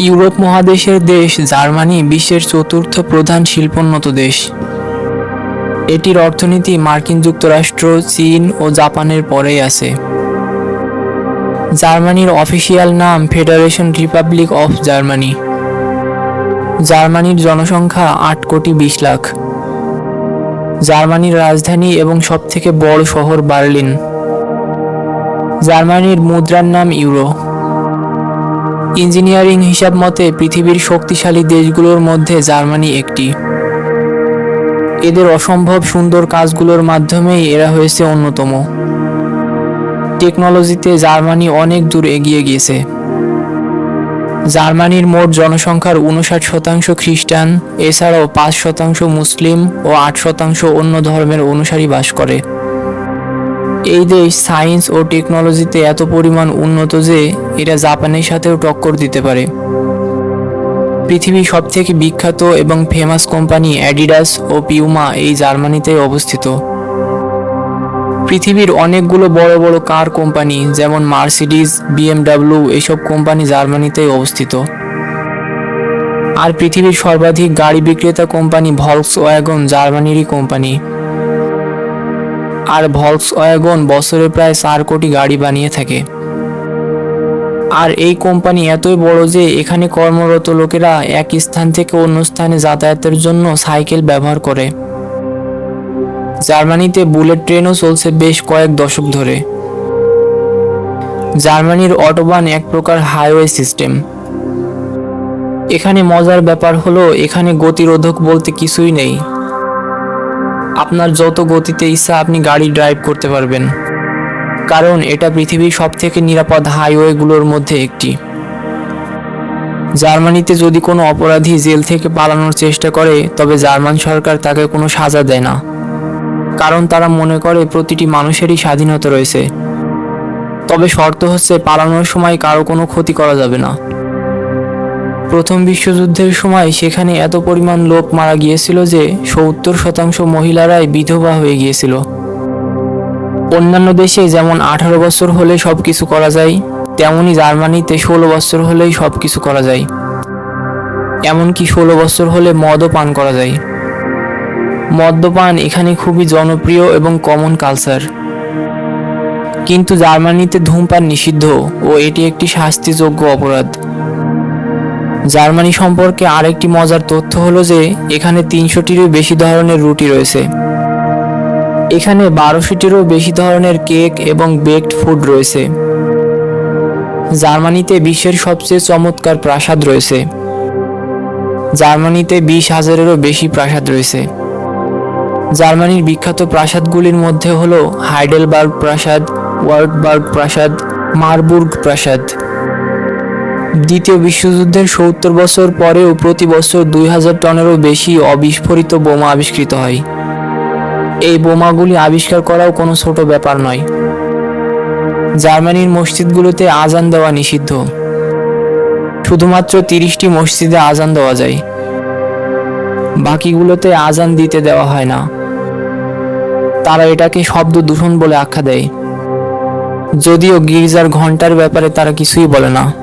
Europe মহাদেশের দেশ, Germany বিশ্বের চতুর্থ প্রধান শিল্পোন্নত দেশ। এটির অর্থনীতি মার্কিন যুক্তরাষ্ট্র, চীন ও জাপানের পরেই আছে। জার্মানির অফিসিয়াল নাম ফেডারেশন রিপাবলিক অফ জার্মানি। জার্মানির জনসংখ্যা আট কোটি বিশ লাখ। জার্মানির রাজধানী এবং সবথেকে বড় শহর বার্লিন। জার্মানির মুদ্রার নাম ইউরো। ইঞ্জিনিয়ারিং হিসাব মতে পৃথিবীর শক্তিশালী দেশগুলোর মধ্যে জার্মানি একটি। এদের অসম্ভব সুন্দর কাজগুলোর মাধ্যমেই এরা হয়েছে অন্যতম। টেকনোলজিতে জার্মানি অনেক দূর এগিয়ে গিয়েছে। জার্মানির মোট জনসংখ্যার উনষাট শতাংশ খ্রিস্টান, এছাড়াও পাঁচ শতাংশ মুসলিম ও আট শতাংশ অন্য ধর্মের অনুসারী বাস করে। এই দেশ সায়েন্স ও টেকনোলজিতে এত পরিমাণ উন্নত যে এরা জাপানের সাথেও টক্কর দিতে পারে। পৃথিবীর সবথেকে বিখ্যাত এবং ফেমাস কোম্পানি অ্যাডিডাস ও পিউমা এই জার্মানিতে অবস্থিত। পৃথিবীর অনেকগুলো বড় বড় কার কোম্পানি যেমন মার্সিডিজ বিএমডাব্লিউ এসব কোম্পানি জার্মানিতেই অবস্থিত। আর পৃথিবীর সর্বাধিক গাড়ি বিক্রেতা কোম্পানি ভলক্স ওয়াগন জার্মানিরই কোম্পানি আর ভলক্স ওয়াগন বছরে প্রায় চার কোটি গাড়ি বানিয়ে থাকে। আর এই কোম্পানি এতই বড় যে এখানে কর্মরত লোকেরা এক স্থান থেকে অন্য স্থানে যাতায়াতের জন্য সাইকেল ব্যবহার করে। জার্মানিতে বুলেট ট্রেনও চলছে বেশ কয়েক দশক ধরে। জার্মানির অটোবান এক প্রকার হাইওয়ে সিস্টেম। এখানে মজার ব্যাপার হলো, এখানে গতিরোধক বলতে কিছুই নেই। আপনার যত গতিতে ইচ্ছা আপনি গাড়ি ড্রাইভ করতে পারবেন। কারণ এটা পৃথিবীর সবথেকে নিরাপদ হাইওয়েগুলোর মধ্যে একটি। জার্মানিতে যদি কোনো অপরাধী জেল থেকে পালানোর চেষ্টা করে, তবে জার্মান সরকার তাকে কোনো সাজা দেয় না। কারণ তারা মনে করে প্রতিটি মানুষেরই স্বাধীনতা রয়েছে। তবে শর্ত হচ্ছে, পালানোর সময় কারও কোনো ক্ষতি করা যাবে না। প্রথম বিশ্বযুদ্ধের সময় সেখানে এত পরিমাণ লোক মারা গিয়েছিল যে সত্তর শতাংশ মহিলারাই বিধবা হয়ে গিয়েছিল। অন্যান্য দেশে যেমন আঠারো বছর হলে সব কিছু করা যায় তেমনই জার্মানিতে ষোলো বছর হলেই সব কিছু করা যায়। এমনকি ষোলো বছর হলে মদও পান করা যায়। মদ্যপান এখানে খুবই জনপ্রিয় এবং কমন কালচার কিন্তু জার্মানিতে ধূমপান নিষিদ্ধ ও এটি একটি শাস্তিযোগ্য অপরাধ। জার্মানি সম্পর্কে আরেকটি মজার তথ্য হলো যে, এখানে তিনশোটিরও বেশি ধরনের রুটি রয়েছে। এখানে বারোশোটিরও বেশি ধরনের কেক এবং বেকড ফুড রয়েছে। জার্মানিতে বিশ্বের সবচেয়ে চমৎকার প্রাসাদ রয়েছে। জার্মানিতে বিশ হাজারেরও বেশি প্রাসাদ রয়েছে। জার্মানির বিখ্যাত প্রাসাদগুলির মধ্যে হল হাইডেলবার্গ প্রাসাদ ওয়ার্টবার্গ প্রাসাদ, মারবুর্গ প্রাসাদ। দ্বিতীয় বিশ্বযুদ্ধের সত্তর বছর পরেও প্রতি বছর দুই হাজার টনেরও বেশি অবিস্ফোরিত বোমা আবিষ্কৃত হয়। এই বোমাগুলি আবিষ্কার করাও কোনো ছোট ব্যাপার নয়। জার্মানির মসজিদগুলোতে আজান দেওয়া নিষিদ্ধ। শুধুমাত্র তিরিশটি মসজিদে আজান দেওয়া যায়। বাকিগুলোতে আজান দিতে দেওয়া হয় না। তারা এটাকে শব্দ দূষণ বলে আখ্যা দেয়। যদিও গির্জার ঘণ্টার ব্যাপারে তারা কিছুই বলে না।